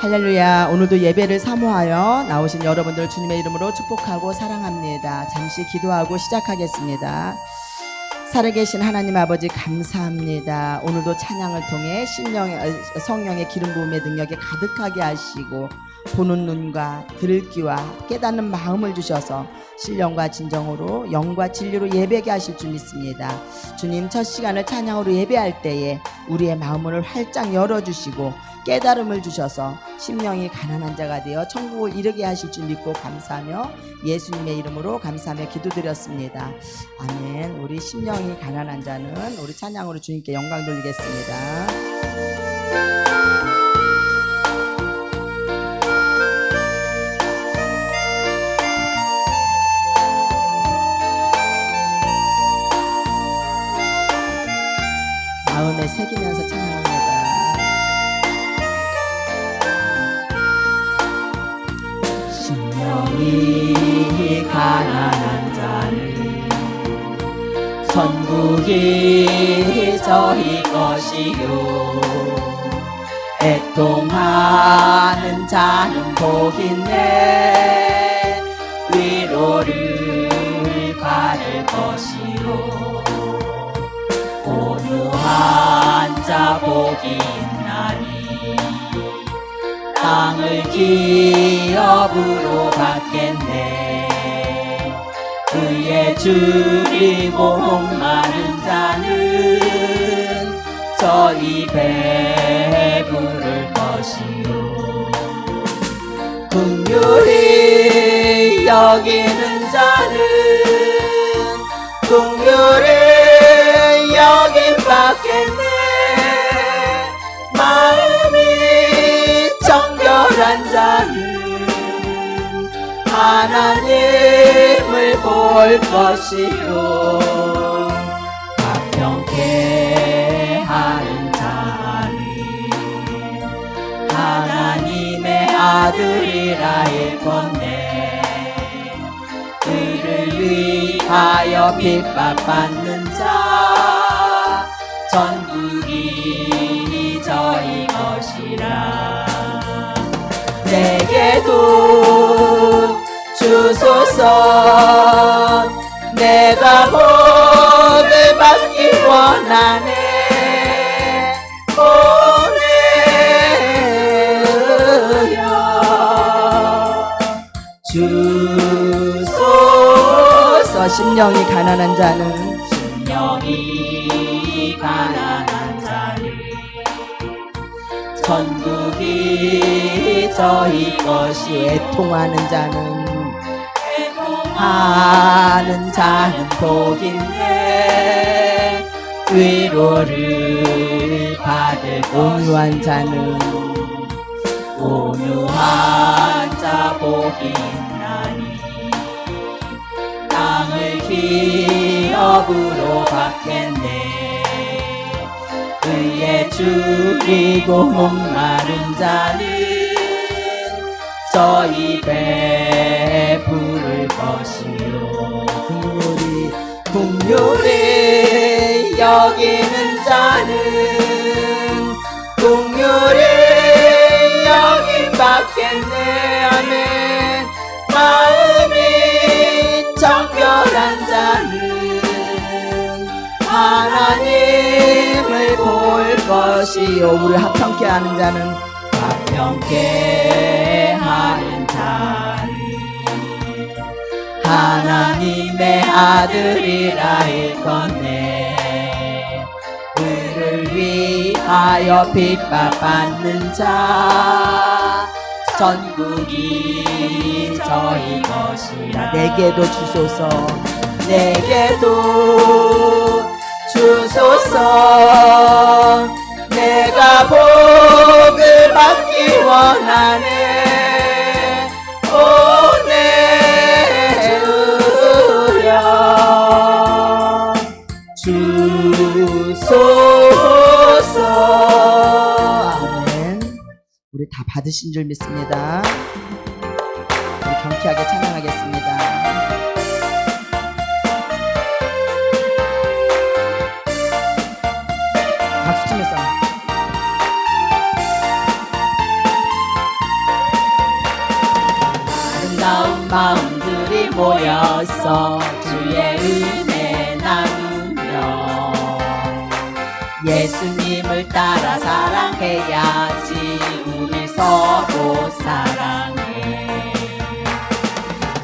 할렐루야. 오늘도 예배를 사모하여 나오신 여러분들 주님의 이름으로 축복하고 사랑합니다. 잠시 기도하고 시작하겠습니다. 살아계신 하나님 아버지 감사합니다. 오늘도 찬양을 통해 신령의 어, 성령의 기름 부음의 능력에 가득하게 하시고 보는 눈과 들을 귀와 깨닫는 마음을 주셔서 신령과 진정으로 영과 진리로 예배게 하실 줄 믿습니다. 주님 첫 시간을 찬양으로 예배할 때에 우리의 마음을 활짝 열어주시고 깨달음을 주셔서 심령이 가난한 자가 되어 천국을 이르게 하실 줄 믿고 감사하며 예수님의 이름으로 감사하며 기도드렸습니다. 아멘. 우리 심령이 가난한 자는 우리 찬양으로 주님께 영광 돌리겠습니다. 이 가난한 자는 천국이 저희 것이요. 애통하는 자는 복 있네 위로를 받을 것이요. 온유한 자 복이 땅을 기업으로 받겠네. 그의 줄이고 목마른 자는 저희 배부를 것이요. 긍휼히 여기는 자는 긍휼히 여긴 받겠네 정결한 자는 하나님을 볼 것이요. 가평케 하는 자는 하나님의 아들이라 일컫네 그를 위하여 핍박받는 자 전국이 내게도 주소서. 내가 복을 받기 원하네. 보내요 주소서. 심령이 가난한 자는 저희 것이 애통하는 자는 하는 자는 복있네 위로를 받을 온유한 자는 온유한 자 있나니 땅을 기업으로 받겠네. 그의 줄이고 목마른 자는 배 부를 것이요. 국률이 국률이 여기는 자는 국률이 여긴 받겠네 아멘. 마음이 정결한 자는 하나님을 볼 것이요. 우리 합평케 하는 자는 합평케 하나님의 아들이라 일컫네. 그를 위하여 핍박받는 자 전국이 저희 것이라. 내게도 주소서. 내게도 주소서. 내가 복을 받기 원하네 다 받으신 줄 믿습니다. 경쾌하게 찬양하겠습니다. 마음들이 모여서 주의 은혜 나누며 예수님을 따라 사랑해야지 서로 사랑해.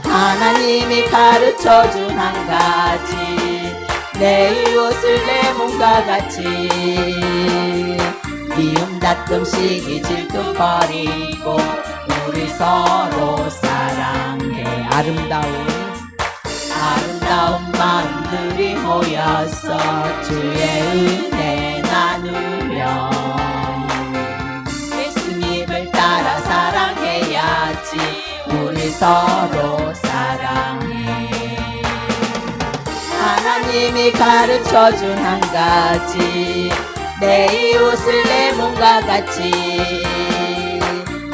하나님이 가르쳐 준 한 가지 내 이웃을 내 몸과 같이. 미움 다툼 시기 질투 버리고 우리 서로 사랑해. 아름다운 아름다운 마음들이 모여서 주의 은 서로 사랑해. 하나님이 가르쳐 준 한 가지. 내 이웃을 내 몸과 같이.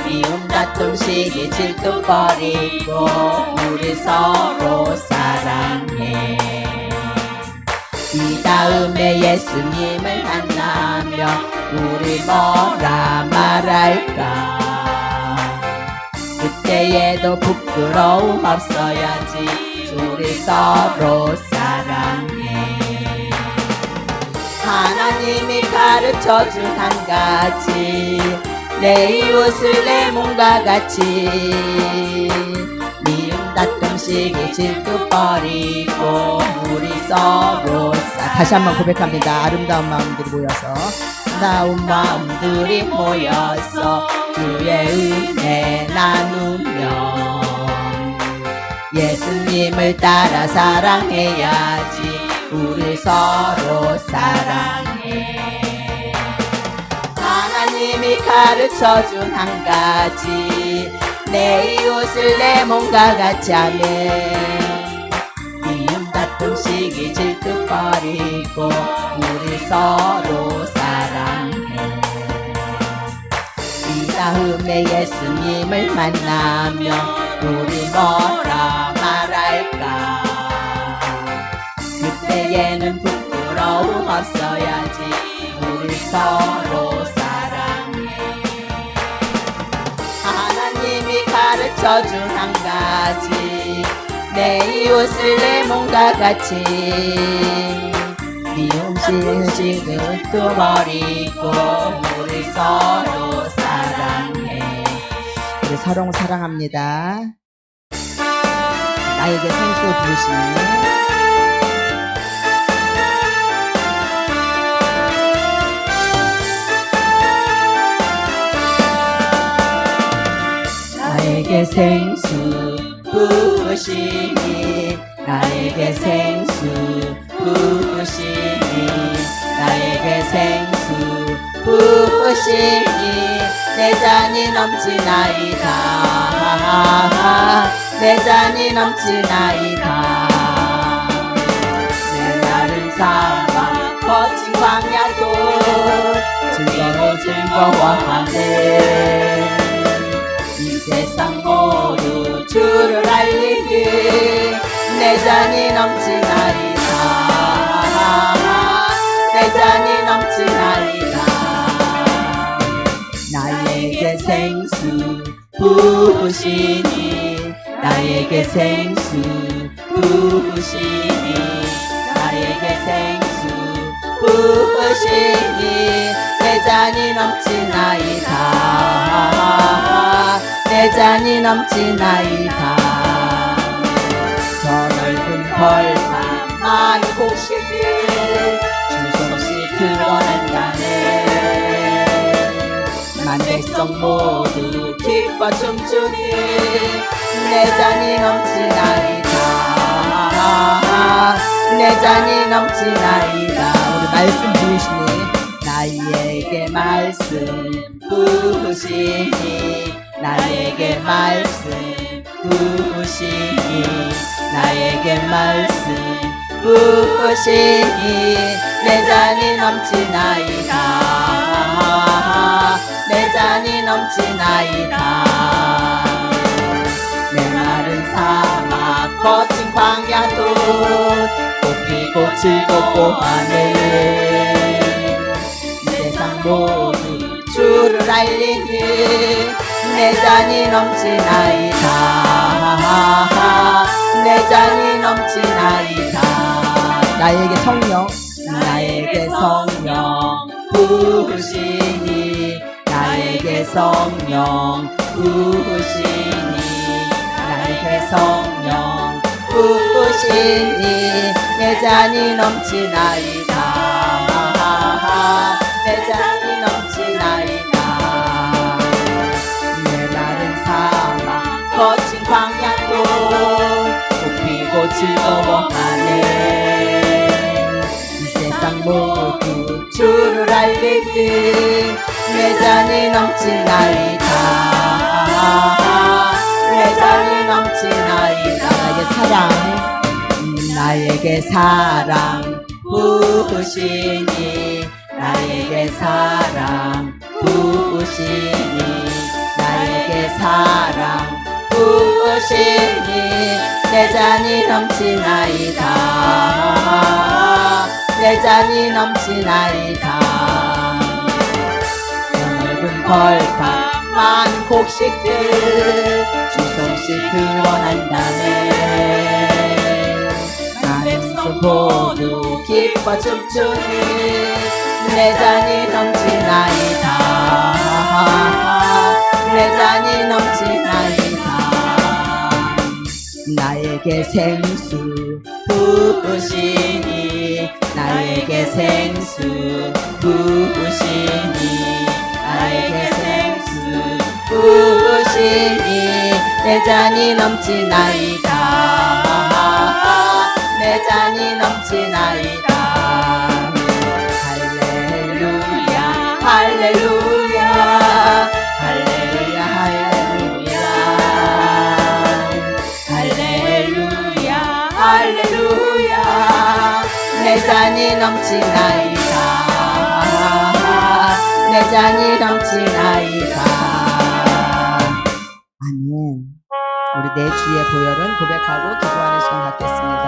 미움 다툼 시기 질투 버리고 우리 서로 사랑해. 이 다음에 예수님을 만나며 우리 뭐라 말할까? 그 때에도 부끄러움 없어야지. 우리 서로 사랑해. 하나님이 가르쳐 준 한 가지. 내 이웃을 내 몸과 같이. 미움 다툼 시기 질투 버리고 우리 서로 자, 다시 한번 고백합니다. 아름다운 마음들이 모여서. 나온 마음들이 모여서 주의 은혜 나누며 예수님을 따라 사랑해야지 우리 서로 사랑해. 하나님이 가르쳐 준 한 가지 내 이웃을 내 몸과 같이 하면 미움 다툼 시기 질투 버리고 우리 서로 사랑해 이 다음에 예수님을 만나며 우리 뭐라 말할까? 그때에는 부끄러움 없어야지 우리 서로 사랑해. 하나님이 가르쳐 준 한 가지 내 이웃을 내 몸과 같이 미움 시기를 또 버리고 우리 서로 사랑해 우리 서로 사랑합니다. 나에게 생수 부르시니 나에게 생수 부으시니 나에게 생수 부으시니 나에게 생수 부으시니 내 잔이 넘치나이다. 내 잔이 넘치나이다. 내 나른 사막 거친 광야도 즐거워 즐거워하네. 이 세상 모두 주를 알리니 내 잔이 넘치나 부으시니 나에게 생수 부으시니 나에게 생수 부으시니 내 잔이 넘치나이다. 내 잔이 넘치나이다. 저 넓은 벌판 많은 곳이니 주성시 드러낸 백성 모두 기뻐 춤추니 내 잔이 넘치나이다. 내 잔이 넘치나이다. 우리 말씀 부르시니 나에게 말씀 부으시니 나에게 말씀 부으시니 나에게 말씀 부으시니 내 잔이 넘치나이다. 내 잔이 넘치나이다. 메마른 사막 거친 광야도 꽃피고 즐겁고 하네. 이 세상 모두 주를 알리니 내 잔이 넘치나이다. 잔이 넘치나이다 나에게 성령. 나에게 성령. 부으시니. 나에게 성령. 부으시니. 나에게 성령. 부으시니. 내 잔이 넘치나이다. 내 잔이 넘치나이다. 내 마른 사막 거친 광야도 꽃피고 즐거워하네 모두 주를 알리듯 내 잔이 넘치나이다. 내 잔이 넘치나이다. 나에게 사랑. 음, 나에게 사랑. 부으시니 나에게 사랑. 부으시니 나에게 사랑. 부으시니 내 잔이 넘치나이다 내 잔이 넘치나이다 넓은 벌판 많은 곡식들 드러난다네 나는 소포도 기뻐 춤추니 내 잔이 넘치나이다 내 잔이 넘치나이다 나에게 생수 부으시니 나에게 생수 부으시니 나에게 생수 부으시니 내 잔이 넘치나이다 내 잔이 넘치나이다 잔이 넘치나이다. 내 잔이 넘치나이다. 아멘. 우리 내 주의 보혈은 고백하고 기도하는 시간 갖겠습니다.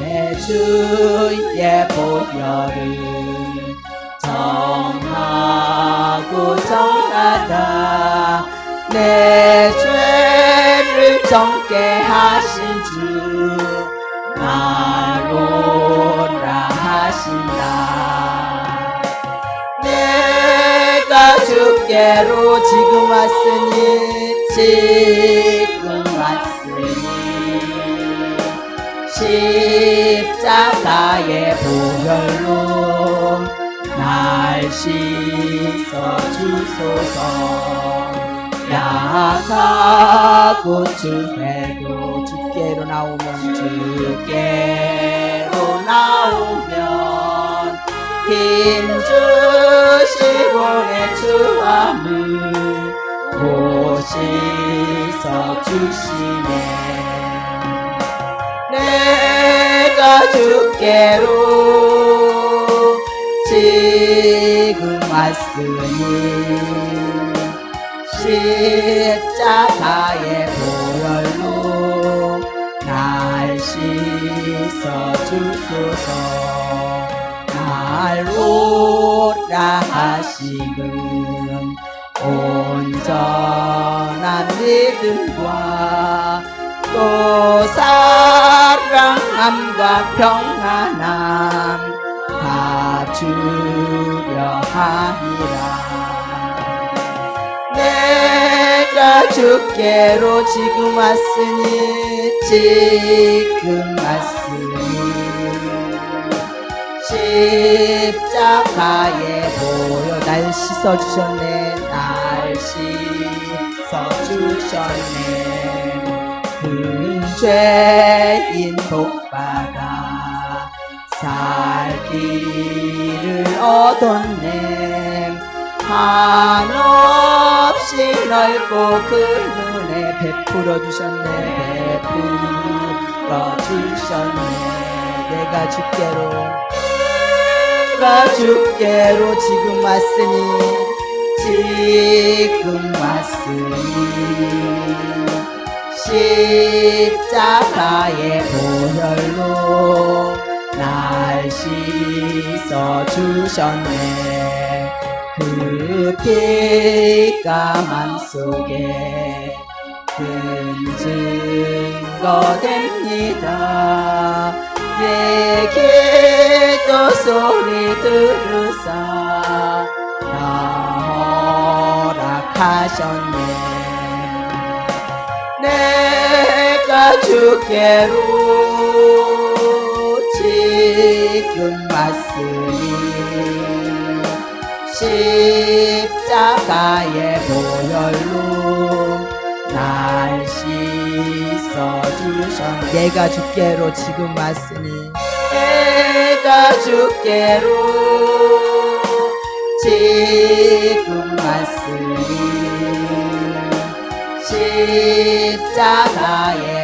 내 주의 보혈은 정하고 정하다. 내 죄를 정케 하신 주 나로라 하신다. 내가 주께로 지금 왔으니 지금 왔으니 십자가의 보혈로 날 씻어 주소서 약하고 주해도 주께로 나오면 주께로 나오면 힘 주시고 내 주함을 보시서 주시네. 내가 주께로 지금 왔으니 십자가의 보혈로 날 씻어 주소서. 날 오라 하시는 온전한 믿음과 또 사랑함과 평안함 다 주려 하니라 주께로 지금 왔으니 지금 왔으니 십자가에 보여 날 씻어 주셨네. 날 씻어 주셨네. 큰 죄인 복받아 살 길을 얻었네 한없이 넓고 그 눈에 베풀어 주셨네. 베풀어 주셨네. 내가 주께로 내가 주께로 지금 왔으니 지금 왔으니. 십자가의 보혈로 날 씻어 주셨네 그 빛감함 속에 큰 증거 됩니다. 내 기도 소리 들으사 나 허락하셨네. 내가 주께로 지금 왔으니 십자가의 보혈로 날 씻어주셨네. 내가 주께로 지금 왔으니 내가 주께로 지금 왔으니 십자가의